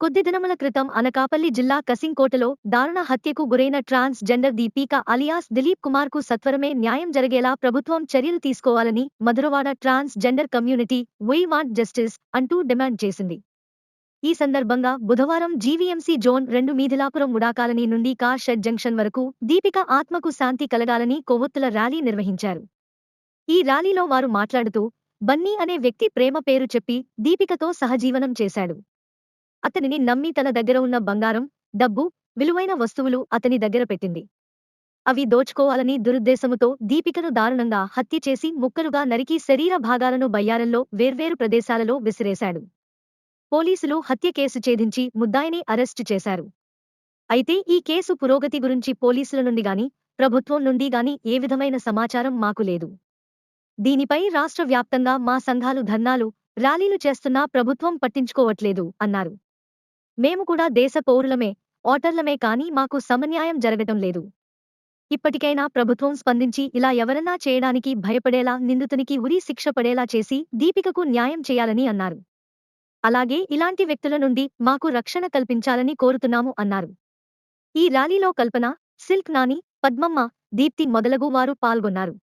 కొద్ది దినముల క్రితం అనకాపల్లి జిల్లా కసింకోటలో దారుణ హత్యకు గురైన transgender Deepika alias Dilip కుమార్కు సత్వరమే న్యాయం జరిగేలా ప్రభుత్వం చర్యలు తీసుకోవాలని Madhurawada transgender community we want justice అంటూ డిమాండ్ చేసింది. ఈ సందర్భంగా బుధవారం జీవీఎంసీ జోన్ రెండు మీదిలాపురం ఉడాకాలనీ నుండి కార్ షెడ్ జంక్షన్ వరకు దీపిక ఆత్మకు శాంతి కలగాలని కొవ్వొత్తుల ర్యాలీ నిర్వహించారు. ఈ ర్యాలీలో వారు మాట్లాడుతూ బన్నీ అనే వ్యక్తి ప్రేమ పేరు చెప్పి దీపికతో సహజీవనం చేశాడు. అతనిని నమ్మి తన దగ్గర ఉన్న బంగారం డబ్బు విలువైన వస్తువులు అతని దగ్గర పెట్టింది. అవి దోచుకోవాలని దురుద్దేశముతో దీపికను దారుణంగా హత్య చేసి ముక్కలుగా నరికి శరీర భాగాలను బయ్యారంలో వేర్వేరు ప్రదేశాలలో విసిరేశాడు. పోలీసులు హత్య కేసు ఛేదించి ముద్దాయిని అరెస్టు చేశారు. అయితే ఈ కేసు పురోగతి గురించి పోలీసుల నుండి గాని ప్రభుత్వం నుండి గాని ఏ విధమైన సమాచారం మాకు లేదు. దీనిపై రాష్ట్ర వ్యాప్తంగా మా సంఘాలు ధర్నాలు ర్యాలీలు చేస్తున్నా ప్రభుత్వం పట్టించుకోవట్లేదు అన్నారు. మేము కూడా దేశ పౌరులమే ఓటర్లమే కాని మాకు సమన్యాయం జరగటం లేదు. ఇప్పటికైనా ప్రభుత్వం స్పందించి ఇలా ఎవరన్నా చేయడానికి భయపడేలా నిందితునికి ఉరి శిక్ష పడేలా చేసి దీపికకు న్యాయం చేయాలని అన్నారు. అలాగే ఇలాంటి వ్యక్తుల నుండి మాకు రక్షణ కల్పించాలని కోరుతున్నాము అన్నారు. ఈ ర్యాలీలో కల్పన సిల్క్ నాని పద్మమ్మ దీప్తి మొదలగు వారు పాల్గొన్నారు.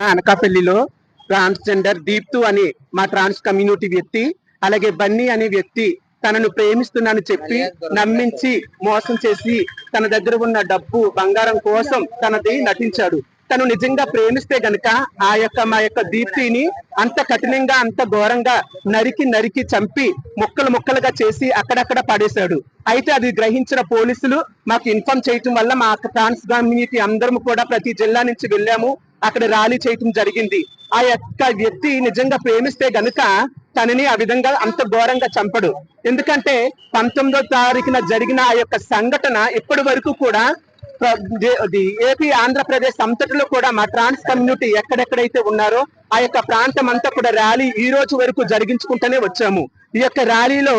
అనకాపల్లిలో ట్రాన్స్జెండర్ దీప్తు అని మా ట్రాన్స్ కమ్యూనిటీ వ్యక్తి అలాగే బన్నీ అనే వ్యక్తి తనను ప్రేమిస్తున్నాను చెప్పి నమ్మించి మోసం చేసి తన దగ్గర ఉన్న డబ్బు బంగారం కోసం తనది నటించాడు. తను నిజంగా ప్రేమిస్తే గనుక ఆ యొక్క మా యొక్క దీప్తిని అంత కఠినంగా అంత ఘోరంగా నరికి నరికి చంపి ముక్కలు ముక్కలుగా చేసి అక్కడక్కడ పడేశాడు. అయితే అది గ్రహించిన పోలీసులు మాకు ఇన్ఫార్మ్ చేయటం వల్ల మా ట్రాన్స్ కమ్యూనిటీ అందరం కూడా ప్రతి జిల్లా నుంచి వెళ్ళాము. అక్కడ ర్యాలీ చేయటం జరిగింది. ఆ యొక్క వ్యక్తి నిజంగా ప్రేమిస్తే గనుక తనని ఆ విధంగా అంత ఘోరంగా చంపడు. ఎందుకంటే పంతొమ్మిదో తారీఖున జరిగిన ఆ యొక్క సంఘటన ఇప్పటి వరకు కూడా ఏపీ ఆంధ్రప్రదేశ్ అంతటిలో కూడా మా ట్రాన్స్ కమ్యూనిటీ ఎక్కడెక్కడైతే ఉన్నారో ఆ యొక్క ప్రాంతం అంతా కూడా ర్యాలీ ఈ రోజు వరకు జరిగించుకుంటూనే వచ్చాము. ఈ యొక్క ర్యాలీలో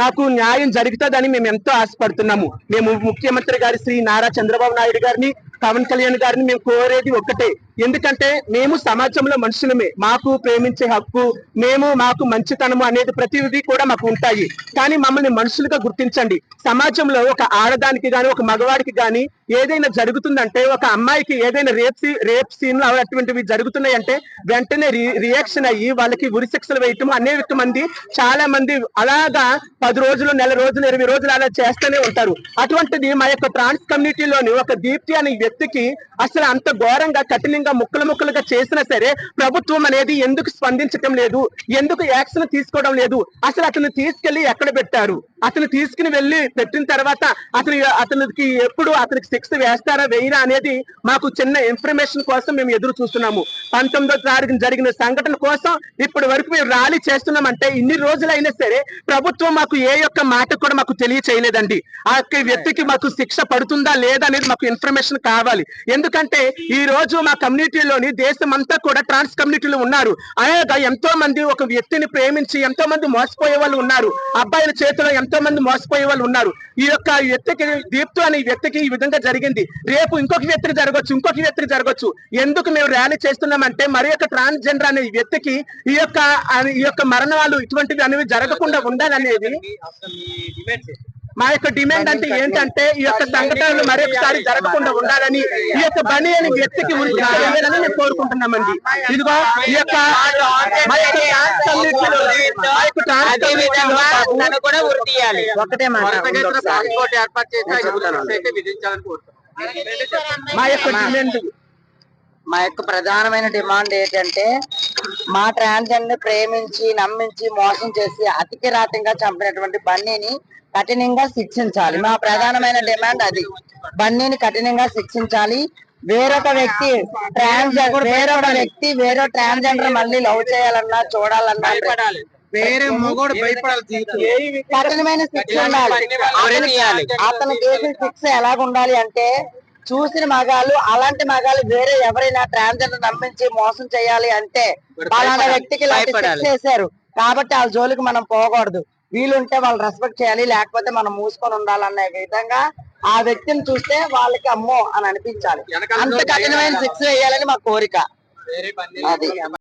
మాకు న్యాయం జరుగుతుందని మేము ఎంతో ఆశపడుతున్నాము. మేము ముఖ్యమంత్రి గారి శ్రీ నారా చంద్రబాబు నాయుడు గారిని పవన్ కళ్యాణ్ గారిని మేము కోరేది ఒక్కటే. ఎందుకంటే మేము సమాజంలో మనుషులమే. మాకు ప్రేమించే హక్కు మేము మాకు మంచితనము అనేది ప్రతిదీ కూడా మాకు ఉంటాయి. కానీ మమ్మల్ని మనుషులుగా గుర్తించండి. సమాజంలో ఒక ఆడదానికి గాని ఒక మగవాడికి గాని ఏదైనా జరుగుతుందంటే ఒక అమ్మాయికి ఏదైనా రేప్ సీ- రేప్ సీన్లు అటువంటివి జరుగుతున్నాయంటే వెంటనే రి- రియాక్షన్ అయ్యి వాళ్ళకి ఉరిశిక్షలు వేయటం అనేక మంది చాలా మంది అలాగా పది రోజులు నెల రోజులు ఇరవై రోజులు అలా చేస్తూనే ఉంటారు. అటువంటిది మా యొక్క ట్రాన్స్ కమ్యూనిటీలోని ఒక దీప్తి అనే వ్యక్తికి అసలు అంత ఘోరంగా కఠినంగా ముక్కలు ముక్కలుగా చేసినా సరే ప్రభుత్వం అనేది ఎందుకు స్పందించటం లేదు? ఎందుకు యాక్షన్ తీసుకోవడం లేదు? అసలు అతను తీసుకెళ్ళి ఎక్కడ పెట్టారు? అతను తీసుకుని వెళ్ళి పెట్టిన తర్వాత అతను అతనికి ఎప్పుడు అతనికి శిక్ష వేస్తారా వేయరా అనేది మాకు చిన్న ఇన్ఫర్మేషన్ కోసం మేము ఎదురు చూస్తున్నాము. పంతొమ్మిదో తారీఖున జరిగిన సంఘటన కోసం ఇప్పటి వరకు మేము ర్యాలీ చేస్తున్నామంటే ఇన్ని రోజులైనా సరే ప్రభుత్వం మాకు ఏ యొక్క మాట కూడా మాకు తెలియచేయలేదండి. ఆ యొక్క వ్యక్తికి మాకు శిక్ష పడుతుందా లేదా అనేది మాకు ఇన్ఫర్మేషన్ కావాలి. ఎందుకంటే ఈ రోజు మా కమ్యూనిటీలోని దేశం అంతా కూడా ట్రాన్స్ కమ్యూనిటీలో ఉన్నారు. అలాగా ఎంతో మంది ఒక వ్యక్తిని ప్రేమించి ఎంతో మంది మోసపోయే వాళ్ళు ఉన్నారు. అబ్బాయిల చేతిలో ఎంతో మంది మోసపోయే వాళ్ళు ఉన్నారు. ఈ యొక్క వ్యక్తికి దీప్తు అనే వ్యక్తికి ఈ విధంగా జరిగింది. రేపు ఇంకొక వ్యక్తికి జరగచ్చు ఇంకొక వ్యక్తికి జరగచ్చు. ఎందుకు మేము ర్యాలీ చేస్తున్నామంటే మరి యొక్క ట్రాన్స్జెండర్ అనే వ్యక్తికి ఈ యొక్క ఈ యొక్క మరణాలు ఇటువంటివి అనేవి జరగకుండా ఉండాలనేది మా యొక్క డిమాండ్ అంటే ఏంటంటే ఈ యొక్క సంఘటనలు మరొకసారి జరగకుండా ఉండాలని ఈ యొక్క బని అనే వ్యక్తికి మేము కోరుకుంటున్నామండి. ఇదిగో ఈ యొక్క ఒకటే మాట. మా యొక్క డిమాండ్. మా యొక్క ప్రధానమైన డిమాండ్ ఏంటంటే మా ట్రాన్స్జెండర్ ప్రేమించి నమ్మించి మోసం చేసి అతికిరాతంగా చంపినటువంటి బన్నీని కఠినంగా శిక్షించాలి. మా ప్రధానమైన డిమాండ్ అది. బన్నీని కఠినంగా శిక్షించాలి. వేరొక వ్యక్తి ట్రాన్స్జెండర్ వేరొక వ్యక్తి వేరే ట్రాన్స్జెండర్ మళ్ళీ లవ్ చేయాలన్నా చూడాలన్నా వేరే మొగోడు భయపడాలి కఠినమైన శిక్ష ఉండాలి. అతను చేసిన శిక్ష ఎలాగ ఉండాలి అంటే చూసిన మగాళ్ళు అలాంటి మగాళ్ళు వేరే ఎవరైనా ట్రాన్స్జెండర్ నమ్మించి మోసం చేయాలి అంటే పలానా వ్యక్తికి వేశారు కాబట్టి వాళ్ళ జోలికి మనం పోకూడదు. వీలుంటే వాళ్ళు రెస్పెక్ట్ చేయాలి లేకపోతే మనం మూసుకొని ఉండాలనే విధంగా ఆ వ్యక్తిని చూస్తే వాళ్ళకి అమ్మో అని అనిపించాలి. అంత కఠినమైన శిక్ష వేయాలని మా కోరిక. అది.